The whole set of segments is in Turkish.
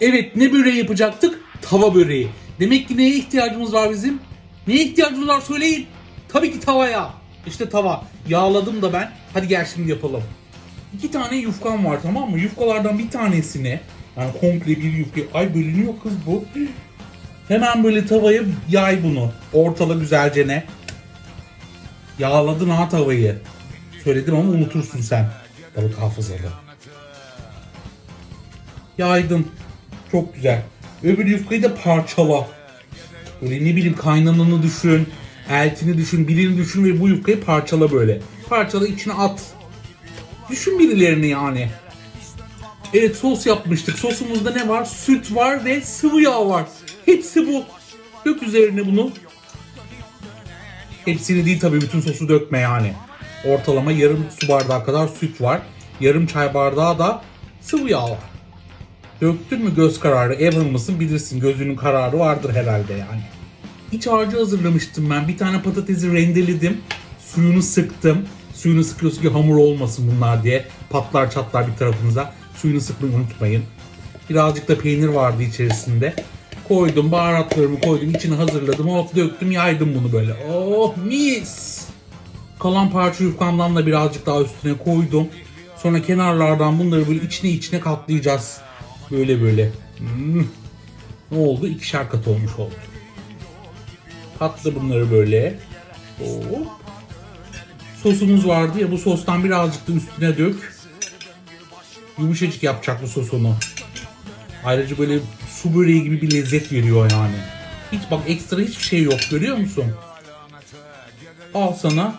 Evet ne böreği yapacaktık? Tava böreği. Demek ki neye ihtiyacımız var bizim? Neye ihtiyacımız var söyleyin. Tabii ki tavaya. İşte tava. Yağladım da ben. Hadi gel şimdi yapalım. İki tane yufkam var tamam mı? Yufkalardan bir tanesini yani komple bir yufka. Ay bölünüyor kız bu. Hemen böyle tavaya yay bunu. Ortala güzelce ne? Yağladın ha tavayı. Söyledim ama unutursun sen. Balık hafızalı. Yaydın. Çok güzel. Öbür yufkayı da parçala. Böyle ne bileyim kaynananı düşün. Eltini düşün, birini düşün ve bu yufkayı parçala böyle. Parçala içine at. Düşün birilerini yani. Evet sos yapmıştık. Sosumuzda ne var? Süt var ve sıvı yağ var. Hepsi bu. Dök üzerine bunu. Hepsini değil tabii bütün sosu dökme yani. Ortalama yarım su bardağı kadar süt var. Yarım çay bardağı da sıvı yağ var. Döktün mü göz kararı ev hanımısın bilirsin gözünün kararı vardır herhalde yani. İç harcı hazırlamıştım ben. Bir tane patatesi rendeledim. Suyunu sıktım. Suyunu sıkıyorsun ki hamur olmasın bunlar diye. Patlar çatlar bir tarafınıza. Suyunu sıkmayı unutmayın. Birazcık da peynir vardı içerisinde. Koydum baharatlarımı koydum içine hazırladım. Hop döktüm yaydım bunu böyle. Oh mis. Kalan parça yufkamdan da birazcık daha üstüne koydum. Sonra kenarlardan bunları böyle içine içine katlayacağız. Böyle böyle. Hmm. Ne oldu? İkişer kat olmuş oldu. Katla bunları böyle. Hop. Sosumuz vardı ya bu sostan birazcık da üstüne dök. Yumuşacık yapacak bu sosunu. Ayrıca böyle su böreği gibi bir lezzet veriyor yani. Hiç bak ekstra hiçbir şey yok görüyor musun? Al sana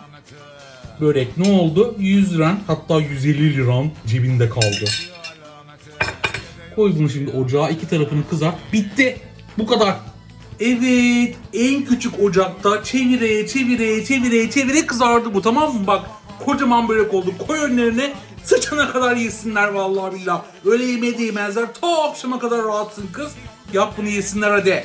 börek. Ne oldu? 100 liran hatta 150 liran cebinde kaldı. Koy bunu şimdi ocağa iki tarafını kızart. Bitti. Bu kadar. Evet en küçük ocakta çevire çevire çevire çevire kızardı bu tamam mı? Bak kocaman börek oldu. Koy önlerine sıçana kadar yesinler vallahi billah. Öyle yemeğe de yemezler. Ta akşama kadar rahatsın kız. Yap bunu yesinler hadi.